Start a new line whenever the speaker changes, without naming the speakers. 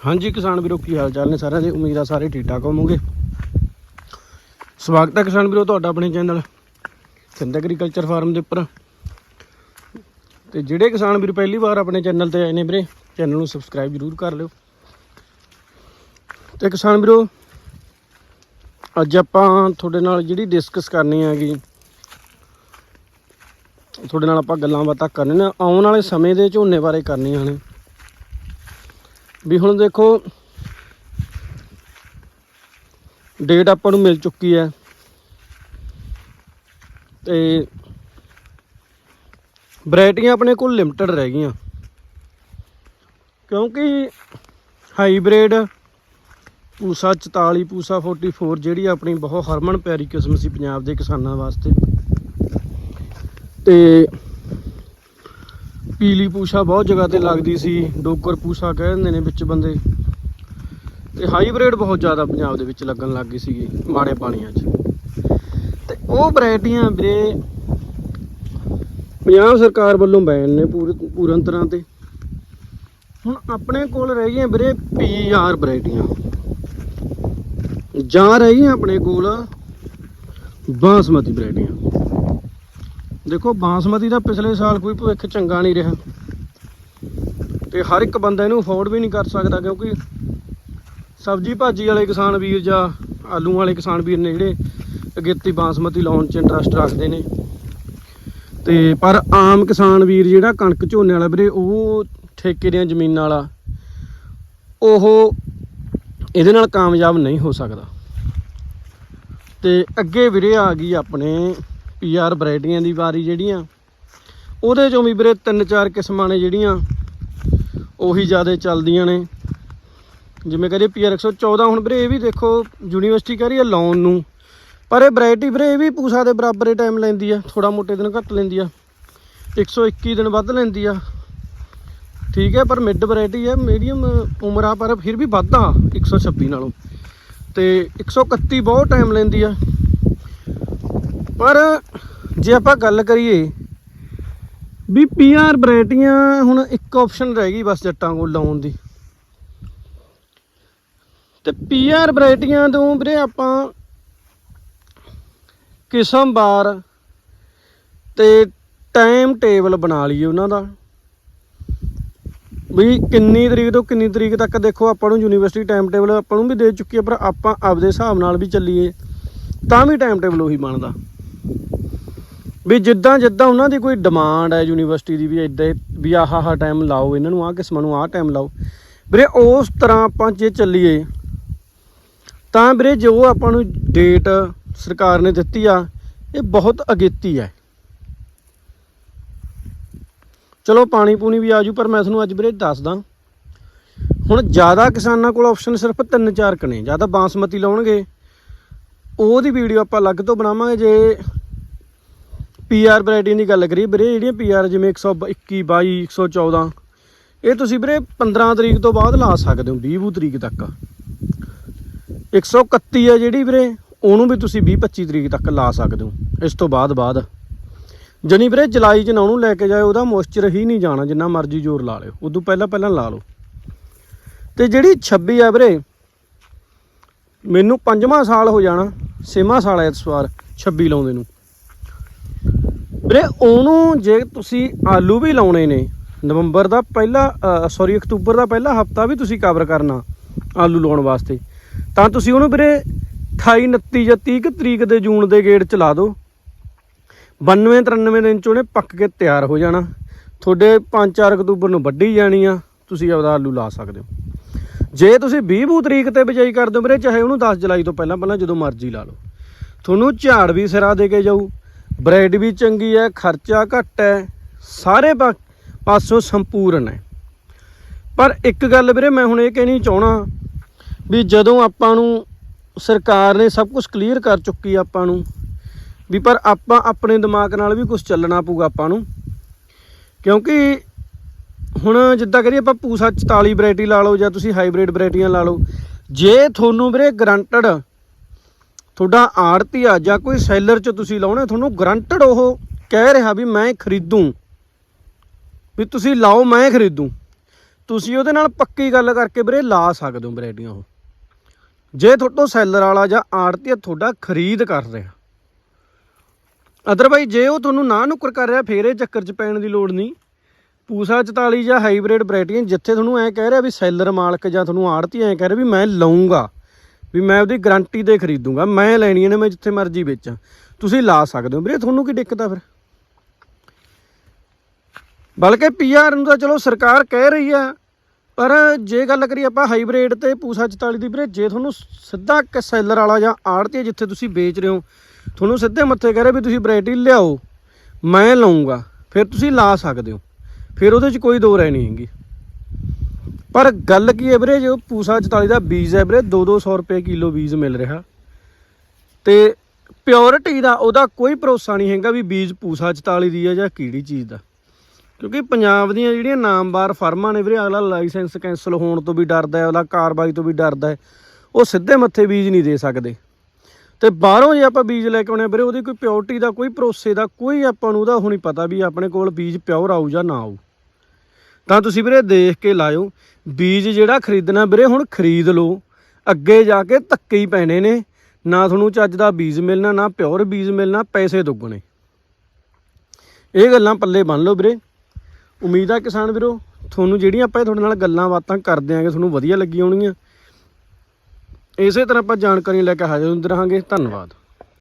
ਹਾਂਜੀ ਕਿਸਾਨ ਵੀਰੋ, ਕੀ ਹਾਲ ਚਾਲ ਨੇ ਸਾਰਿਆਂ ਦੇ? ਉਮੀਦ ਆ ਸਾਰੇ ਠੀਕ ਠਾਕ ਹੋਵੋਗੇ। ਸਵਾਗਤ ਹੈ ਕਿਸਾਨ ਵੀਰੋ ਤੁਹਾਡਾ ਆਪਣੇ ਚੈਨਲ ਸਿੰਧ ਐਗਰੀਕਲਚਰ ਫਾਰਮ ਦੇ ਉੱਪਰ। ਤੇ ਜਿਹੜੇ ਕਿਸਾਨ ਵੀਰ ਪਹਿਲੀ ਵਾਰ ਆਪਣੇ ਚੈਨਲ ਤੇ ਆਏ ਨੇ ਵੀਰੇ, ਚੈਨਲ ਨੂੰ ਸਬਸਕ੍ਰਾਈਬ ਜ਼ਰੂਰ ਕਰ ਲਿਓ। ਤੇ ਕਿਸਾਨ ਵੀਰੋ, ਅੱਜ ਆਪਾਂ ਤੁਹਾਡੇ ਨਾਲ ਜਿਹੜੀ ਡਿਸਕਸ ਕਰਨੀ ਹੈਗੀ, ਤੁਹਾਡੇ ਨਾਲ ਆਪਾਂ ਗੱਲਾਂ ਬਾਤਾਂ ਕਰਨੀਆਂ ਆਉਣ ਵਾਲੇ ਸਮੇਂ ਦੇ ਝੋਨੇ ਬਾਰੇ ਕਰਨੀਆਂ ਨੇ। ਵੀ ਹੁਣ ਦੇਖੋ ਡੇਟ ਆਪਾਂ ਨੂੰ ਮਿਲ ਚੁੱਕੀ ਹੈ। ਤੇ ਵੈਰਾਈਟੀਆਂ ਆਪਣੇ ਕੋਲ ਲਿਮਟਿਡ ਰਹਿ ਗਈਆਂ। ਕਿਉਂਕਿ ਹਾਈਬ੍ਰਿਡ ਪੂਸਾ 44 ਪੂਸਾ 44 ਜਿਹੜੀ ਆਪਣੀ ਬਹੁਤ ਹਰਮਨ ਪਿਆਰੀ ਕਿਸਮ ਸੀ ਪੰਜਾਬ ਦੇ ਕਿਸਾਨਾਂ ਵਾਸਤੇ। ਤੇ ਪੀਲੀ ਪੂਸ਼ਾ ਬਹੁਤ ਜਗ੍ਹਾ ਤੇ ਲੱਗਦੀ ਸੀ ਡੋਕਰ ਪੂਸ਼ਾ ਕਹਿ ਦਿੰਦੇ ਨੇ ਵਿੱਚ ਬੰਦੇ। ਤੇ ਹਾਈਬ੍ਰਿਡ ਬਹੁਤ ਜ਼ਿਆਦਾ ਪੰਜਾਬ ਦੇ ਵਿੱਚ ਲੱਗਣ ਲੱਗ ਗਈ ਸੀਗੀ, ਮਾੜੇ ਪਾਣੀਆਂ 'ਚ। ਤੇ ਉਹ ਵੈਰਾਈਟੀਆਂ ਵੀਰੇ ਪੰਜਾਬ ਸਰਕਾਰ ਵੱਲੋਂ ਬੈਨ ਨੇ ਪੂਰੇ, ਪੂਰਨ ਤਰ੍ਹਾਂ ਤੇ। ਹੁਣ ਆਪਣੇ ਕੋਲ ਰਹਿ ਗਈਆਂ ਵੀਰੇ ਪੀਆਰ ਵੈਰਾਈਟੀਆਂ। ਜਾਂ ਰਹਿ ਗਈਆਂ ਆਪਣੇ ਕੋਲ ਬਾਸਮਤੀ ਵੈਰਾਈਟੀਆਂ। ਦੇਖੋ ਬਾਸਮਤੀ ਦਾ ਪਿਛਲੇ ਸਾਲ ਕੋਈ ਭਵਿੱਖ ਚੰਗਾ ਨਹੀਂ ਰਿਹਾ। ਤੇ ਹਰ ਇੱਕ ਬੰਦਾ ਇਹਨੂੰ ਅਫੋਰਡ ਵੀ ਨਹੀਂ ਕਰ ਸਕਦਾ ਕਿਉਂਕਿ ਸਬਜੀ ਭਾਜੀ ਵਾਲੇ ਕਿਸਾਨ ਵੀਰ ਜਾਂ ਆਲੂ ਵਾਲੇ ਕਿਸਾਨ ਵੀਰ ਨੇ ਜਿਹੜੇ ਅਗੇਤੀ ਬਾਸਮਤੀ ਲਾਉਣ 'ਚ ਇੰਟਰਸਟ ਰੱਖਦੇ ਨੇ। ਤੇ ਪਰ ਆਮ ਕਿਸਾਨ ਵੀਰ ਜਿਹੜਾ ਕਣਕ ਝੋਨੇ ਵਾਲਾ ਵੀਰੇ, ਉਹ ਠੇਕੇ ਦੀਆਂ ਜ਼ਮੀਨਾਂ ਵਾਲਾ, ਉਹ ਇਹਦੇ ਨਾਲ ਕਾਮਯਾਬ ਨਹੀਂ ਹੋ ਸਕਦਾ। ਤੇ ਅੱਗੇ ਵੀਰੇ ਆ ਗਈ ਆਪਣੇ ਪੀਆਰ ਵੈਰਾਈਟੀਆਂ ਦੀ ਵਾਰੀ ਜਿਹੜੀਆਂ, ਉਹਦੇ ਚੋਂ ਵੀ ਵੀਰੇ ਤਿੰਨ ਚਾਰ ਕਿਸਮਾਂ ਨੇ ਜਿਹੜੀਆਂ, ਉਹੀ ਜ਼ਿਆਦਾ ਚੱਲਦੀਆਂ ਨੇ। ਜਿਵੇਂ ਕਹਦੇ ਪੀਆਰ 114 ਹੁਣ ਵੀਰੇ ਇਹ ਵੀ ਦੇਖੋ, ਯੂਨੀਵਰਸਿਟੀ ਕਹਿ ਰਹੀ ਹੈ ਲਾਉਣ ਨੂੰ। ਪਰ ਇਹ ਵੈਰਾਈਟੀ ਵੀਰੇ ਇਹ ਵੀ ਪੂਸਾ ਦੇ ਬਰਾਬਰ ਹੀ ਟਾਈਮ ਲੈਂਦੀ ਆ ਥੋੜਾ ਮੋਟੇ ਦਿਨ ਘੱਟ ਲੈਂਦੀ ਆ। 121 ਦਿਨ ਵੱਧ ਲੈਂਦੀ ਆ। ਠੀਕ ਹੈ, ਪਰ ਮਿਡ ਵੈਰਾਈਟੀ ਹੈ ਮੀਡੀਅਮ ਉਮਰ ਆ, ਪਰ ਫਿਰ ਵੀ ਵੱਧ ਆ 126 ਨਾਲੋਂ। ਤੇ 131 ਬਹੁਤ ਟਾਈਮ ਲੈਂਦੀ ਆ। ਪਰ ਜੇ ਆਪਾਂ ਗੱਲ ਕਰੀਏ ਵੀ ਪੀਆਰ ਵੈਰਾਈਟੀਆਂ ਹੁਣ ਇੱਕ ਆਪਸ਼ਨ ਰਹਿ ਗਈ ਬਸ ਜੱਟਾਂ ਕੋਲ ਲਾਉਣ ਦੀ। ਤੇ ਪੀਆਰ ਵੈਰਾਈਟੀਆਂ ਤੋਂ ਵੀਰੇ ਆਪਾਂ ਕਿਸਮ ਕਿਸਮਵਾਰ ਤੇ ਟਾਈਮ ਟੇਬਲ ਬਣਾ ਲਈਏ ਉਹਨਾਂ ਦਾ। ਵੀ ਕਿੰਨੀ ਤਰੀਕ ਤੋਂ ਕਿੰਨੀ ਤਰੀਕ ਤੱਕ ਦੇਖੋ ਆਪਾਂ ਨੂੰ ਯੂਨੀਵਰਸਿਟੀ ਟਾਈਮ ਟੇਬਲ ਆਪਾਂ ਨੂੰ ਵੀ ਦੇ ਚੁੱਕੀ ਹੈ ਪਰ ਆਪਾਂ ਆਪਦੇ ਹਿਸਾਬ ਨਾਲ ਵੀ ਚੱਲੀਏ, ਤਾਂ ਵੀ ਟਾਈਮ ਟੇਬਲ ਉਹੀ ਬਣਦਾ। ਵੀ ਜਿੱਦਾਂ ਜਿੱਦਾਂ ਉਹਨਾਂ ਦੀ ਕੋਈ ਡਿਮਾਂਡ ਹੈ ਯੂਨੀਵਰਸਿਟੀ ਦੀ ਵੀ ਇਦਾਂ ਵੀ ਆਹ ਆਹ ਟਾਈਮ ਲਾਓ, ਇਹਨਾਂ ਨੂੰ ਆਹ ਕਿਸਮਾਂ ਨੂੰ ਆਹ ਟਾਈਮ ਲਾਓ। ਵੀਰੇ, ਉਸ ਤਰ੍ਹਾਂ ਆਪਾਂ ਜੇ ਚੱਲੀਏ, ਤਾਂ ਵੀਰੇ ਜੋ ਆਪਾਂ ਨੂੰ ਡੇਟ ਸਰਕਾਰ ਨੇ ਦਿੱਤੀ ਆ, ਇਹ ਬਹੁਤ ਅਗੇਤੀ ਹੈ ਚਲੋ ਪਾਣੀ ਪੂਣੀ ਵੀ ਆਜੂ, ਪਰ ਮੈਂ ਤੁਹਾਨੂੰ ਅੱਜ ਵੀਰੇ ਦੱਸਦਾ। ਹੁਣ ਜ਼ਿਆਦਾ ਕਿਸਾਨਾਂ ਕੋਲ ਆਪਸ਼ਨ ਸਿਰਫ ਤਿੰਨ ਚਾਰ ਕਨੇ ਜਾਂ ਤਾਂ ਬਾਸਮਤੀ ਲਾਉਣਗੇ। ਉਹਦੀ ਵੀਡੀਓ ਆਪਾਂ ਅਲੱਗ ਤੋਂ ਬਣਾਵਾਂਗੇ, ਜੇ ਪੀਆਰ ਵੈਰਾਈਟੀ ਦੀ ਗੱਲ ਕਰੀਏ ਵੀਰੇ, ਜਿਹੜੀਆਂ ਪੀਆਰ ਜਿਵੇਂ 121 22 114 ਇਹ ਤੁਸੀਂ ਵੀਰੇ 15 ਤਰੀਕ ਤੋਂ ਬਾਅਦ ਲਾ ਸਕਦੇ ਹੋ 20 ਤਰੀਕ ਤੱਕ। 131 ਹੈ ਜਿਹੜੀ ਵੀਰੇ, ਉਹਨੂੰ ਵੀ ਤੁਸੀਂ 20 25 ਤਰੀਕ ਤੱਕ ਲਾ ਸਕਦੇ ਹੋ, ਇਸ ਤੋਂ ਬਾਅਦ ਬਾਅਦ। ਜਣੀ ਵੀਰੇ ਜੁਲਾਈ ਚ ਨਾ ਉਹਨੂੰ ਲੈ ਕੇ ਜਾਏ ਉਹਦਾ ਮੋਇਸਚਰ ਹੀ ਨਹੀਂ ਜਾਣਾ, ਜਿੰਨਾ ਮਰਜ਼ੀ ਜ਼ੋਰ ਲਾ ਲਿਓ, ਉਦੋਂ ਪਹਿਲਾਂ ਪਹਿਲਾਂ ਲਾ ਲਓ। ਤੇ ਜਿਹੜੀ 26 ਆ ਵੀਰੇ, ਮੈਨੂੰ ਪੰਜਵਾਂ ਸਾਲ ਹੋ ਜਾਣਾ, ਛੇਵਾਂ ਸਾਲ ਹੈ ਇਸ ਵਾਰ 26 ਲਾਉਂਦੇ ਨੂੰ। ਵੀਰੇ, ਉਹਨੂੰ ਜੇ ਤੁਸੀਂ ਆਲੂ ਵੀ ਲਾਉਣੇ ਨੇ, ਨਵੰਬਰ ਦਾ ਪਹਿਲਾ ਸੌਰੀ ਅਕਤੂਬਰ ਦਾ ਪਹਿਲਾ ਹਫਤਾ ਵੀ ਤੁਸੀਂ ਕਵਰ ਕਰਨਾ ਆਲੂ ਲਾਉਣ ਵਾਸਤੇ, ਤਾਂ ਤੁਸੀਂ ਉਹਨੂੰ ਵੀਰੇ 28 29 ਜਾਂ 30 ਕੁ ਤਰੀਕ ਦੇ ਜੂਨ ਦੇ ਗੇੜ ਚ ਲਾ ਦਿਓ। 92 93 ਦਿਨ ਚ ਉਹਨੇ ਪੱਕ ਕੇ ਤਿਆਰ ਹੋ ਜਾਣਾ। ਤੁਹਾਡੇ 5-4 ਅਕਤੂਬਰ ਨੂੰ ਵੱਢੀ ਜਾਣੀ ਆ, ਤੁਸੀਂ ਆਪਦਾ ਆਲੂ ਲਾ ਸਕਦੇ ਹੋ। ਜੇ ਤੁਸੀਂ 20 ਤਰੀਕ ਤੇ ਬਿਜਾਈ ਕਰ ਦਿਓ ਵੀਰੇ, ਚਾਹੇ ਉਹਨੂੰ 10 ਜੁਲਾਈ ਤੋਂ ਪਹਿਲਾਂ ਪਹਿਲਾਂ ਜਦੋਂ ਮਰਜ਼ੀ ਲਾ ਲਓ। ਤੁਹਾਨੂੰ ਝਾੜ ਵੀ ਸਿਰਾ ਦੇ ਕੇ ਜਾਊ ਬ੍ਰੈਡ ਵੀ ਚੰਗੀ ਹੈ ਖਰਚਾ ਘੱਟ ਹੈ ਸਾਰੇ ਪਾ- ਪਾਸੋਂ ਸੰਪੂਰਨ ਹੈ ਪਰ ਇੱਕ ਗੱਲ ਵੀਰੇ ਮੈਂ ਹੁਣ ਇਹ ਕਹਿਣੀ ਚਾਹਣਾ ਵੀ ਜਦੋਂ ਆਪਾਂ ਨੂੰ ਸਰਕਾਰ ਨੇ ਸਭ ਕੁਝ ਕਲੀਅਰ ਕਰ ਚੁੱਕੀ ਆਪਾਂ ਨੂੰ, ਵੀ ਪਰ ਆਪਾਂ ਆਪਣੇ ਦਿਮਾਗ ਨਾਲ ਵੀ ਕੁਝ ਚੱਲਣਾ ਪਊਗਾ ਆਪਾਂ ਨੂੰ। ਕਿਉਂਕਿ ਹੁਣ ਜਿੱਦਾਂ ਕਰੀਏ ਆਪਾਂ ਪੂਸਾ 44 ਵੈਰਾਈਟੀ ਲਾ ਲਓ ਜਾਂ ਤੁਸੀਂ ਹਾਈਬ੍ਰਿਡ ਵੈਰਾਈਟੀਆਂ ਲਾ ਲਓ, ਜੇ ਤੁਹਾਨੂੰ ਵੀਰੇ ਗਰੰਟਡ ਤੁਹਾਡਾ ਆੜਤੀ ਆ ਜਾਂ ਕੋਈ ਸੈਲਰ ਚ ਤੁਸੀਂ ਲਾਉਣਾ, ਤੁਹਾਨੂੰ ਗਰੰਟਡ ਉਹ ਕਹਿ ਰਿਹਾ ਵੀ ਮੈਂ ਖਰੀਦੂੰ। ਵੀ ਤੁਸੀਂ ਲਾਓ, ਮੈਂ ਖਰੀਦੂੰ। ਤੁਸੀਂ ਉਹਦੇ ਨਾਲ ਪੱਕੀ ਗੱਲ ਕਰਕੇ ਵੀਰੇ ਲਾ ਸਕਦੇ ਹੋ ਵੈਰਾਈਟੀਆਂ ਉਹ। ਜੇ ਤੁਹਾਤੋਂ ਸੈਲਰ ਵਾਲਾ ਜਾਂ ਆੜਤੀ ਤੁਹਾਡਾ ਖਰੀਦ ਕਰ ਰਿਹਾ। ਅਦਰਵਾਈਜ਼ ਜੇ ਉਹ ਤੁਹਾਨੂੰ ਨਾ ਨੁਕਰ ਕਰ ਰਿਹਾ, ਫੇਰ ਇਹ ਚੱਕਰ 'ਚ ਪੈਣ ਦੀ ਲੋੜ ਨਹੀਂ। ਪੂਸਾ 44 ਜਾਂ ਹਾਈਬ੍ਰਿਡ ਵੈਰਾਈਟੀਆਂ ਜਿੱਥੇ ਤੁਹਾਨੂੰ ਐ ਕਹਿ ਰਿਹਾ ਵੀ ਸੈਲਰ ਮਾਲਕ ਜਾਂ ਤੁਹਾਨੂੰ ਆੜਤੀ ਐ ਕਹਿ ਰਿਹਾ ਵੀ ਮੈਂ ਲਊਂਗਾ। ਵੀ ਮੈਂ ਉਹਦੀ ਗਾਰੰਟੀ ਤੇ ਖਰੀਦੂੰਗਾ, ਮੈਂ ਲੈਣੀਆਂ ਨੇ, ਮੈਂ ਜਿੱਥੇ ਮਰਜ਼ੀ ਵੇਚਾਂ। ਤੁਸੀਂ ਲਾ ਸਕਦੇ ਹੋ ਵੀਰੇ, ਤੁਹਾਨੂੰ ਕੀ ਦਿੱਕਤ ਆ ਫਿਰ? ਬਲਕਿ ਪੀਆਰ ਨੂੰ ਤਾਂ ਚਲੋ ਸਰਕਾਰ ਕਹਿ ਰਹੀ ਆ, ਪਰ ਜੇ ਗੱਲ ਕਰੀਏ ਆਪਾਂ ਹਾਈਬ੍ਰਿਡ ਤੇ ਪੂਸਾ 44 ਦੀ ਵੀਰੇ, ਜੇ ਤੁਹਾਨੂੰ ਸਿੱਧਾ ਕ ਸੈਲਰ ਵਾਲਾ ਜਾਂ ਆੜਤੀ ਜਿੱਥੇ ਤੁਸੀਂ ਵੇਚ ਰਹੇ ਹੋ, ਤੁਹਾਨੂੰ ਸਿੱਧੇ ਮੱਥੇ ਕਹਿ ਰਿਹਾ ਵੀ ਤੁਸੀਂ ਵੈਰਾਈਟੀ ਲਿਆਓ, ਮੈਂ ਲਾਉਂਗਾ ਫਿਰ ਤੁਸੀਂ ਲਾ ਸਕਦੇ ਹੋ। ਫਿਰ ਉਹਦੇ 'ਚ ਕੋਈ ਦੋ ਰਹਿ ਨਹੀਂ ਹੈਗੀ। ਪਰ ਗੱਲ ਕੀ ਹੈ ਵੀਰੇ, ਜੋ ਪੂਸਾ 44 ਦਾ ਬੀਜ ਹੈ ਵੀਰੇ 2-200 ਰੁਪਏ ਕਿਲੋ ਬੀਜ ਮਿਲ ਰਿਹਾ। ਤੇ ਪਿਓਰਿਟੀ ਦਾ ਉਹਦਾ ਕੋਈ ਭਰੋਸਾ ਨਹੀਂ ਹੈਗਾ ਵੀ ਬੀਜ ਪੂਸਾ 44 ਦੀ ਹੈ ਜਾਂ ਕਿਹੜੀ ਚੀਜ਼ ਦਾ। ਕਿਉਂਕਿ ਪੰਜਾਬ ਦੀਆਂ ਜਿਹੜੀਆਂ ਨਾਮਵਾਰ ਫਰਮਾਂ ਨੇ ਵੀਰੇ, ਅਗਲਾ ਲਾਇਸੈਂਸ ਕੈਂਸਲ ਹੋਣ ਤੋਂ ਵੀ ਡਰਦਾ ਹੈ, ਅਗਲਾ ਕਾਰਵਾਈ ਤੋਂ ਵੀ ਡਰਦਾ ਹੈ, ਉਹ ਸਿੱਧੇ ਮੱਥੇ ਬੀਜ ਨਹੀਂ ਦੇ ਸਕਦੇ। ਤੇ ਬਾਹਰੋਂ ਜੇ ਆਪਾਂ ਬੀਜ ਲੈ ਕੇ ਆਉਣੇ ਆ ਵੀਰੇ, ਉਹਦੀ ਕੋਈ ਪਿਓਰਟੀ ਦਾ, ਕੋਈ ਭਰੋਸੇ ਦਾ, ਕੋਈ ਆਪਾਂ ਨੂੰ ਉਹਦਾ ਹੁਣ ਨਹੀਂ ਪਤਾ ਵੀ ਆਪਣੇ ਕੋਲ ਬੀਜ ਪਿਓਰ ਆਊ ਜਾਂ ਨਾ ਆਊ। ਤਾਂ ਤੁਸੀਂ ਵੀਰੇ ਦੇਖ ਕੇ ਲਾਇਓ, ਬੀਜ ਜਿਹੜਾ ਖਰੀਦਣਾ ਵੀਰੇ ਹੁਣ ਖਰੀਦ ਲਓ। ਅੱਗੇ ਜਾ ਕੇ ਧੱਕੇ ਹੀ ਪੈਣੇ ਨੇ। ਨਾ ਤੁਹਾਨੂੰ ਚੱਜ ਦਾ ਬੀਜ ਮਿਲਣਾ, ਨਾ ਪਿਓਰ ਬੀਜ ਮਿਲਣਾ, ਪੈਸੇ ਦੁੱਗਣੇ। ਇਹ ਗੱਲਾਂ ਪੱਲੇ ਬੰਨ ਲਓ ਵੀਰੇ। ਉਮੀਦ ਆ ਕਿਸਾਨ ਵੀਰੋ, ਤੁਹਾਨੂੰ ਜਿਹੜੀਆਂ ਆਪਾਂ ਤੁਹਾਡੇ ਨਾਲ ਗੱਲਾਂ ਬਾਤਾਂ ਕਰਦੇ ਆਂਗੇ, ਤੁਹਾਨੂੰ ਵਧੀਆ ਲੱਗੀ ਹੋਣਗੀਆਂ। ਇਸੇ ਤਰ੍ਹਾਂ ਆਪਾਂ ਜਾਣਕਾਰੀ ਲੈ ਕੇ ਹਾਜ਼ਰ ਹੁੰਦੇ ਰਹਾਂਗੇ। ਧੰਨਵਾਦ।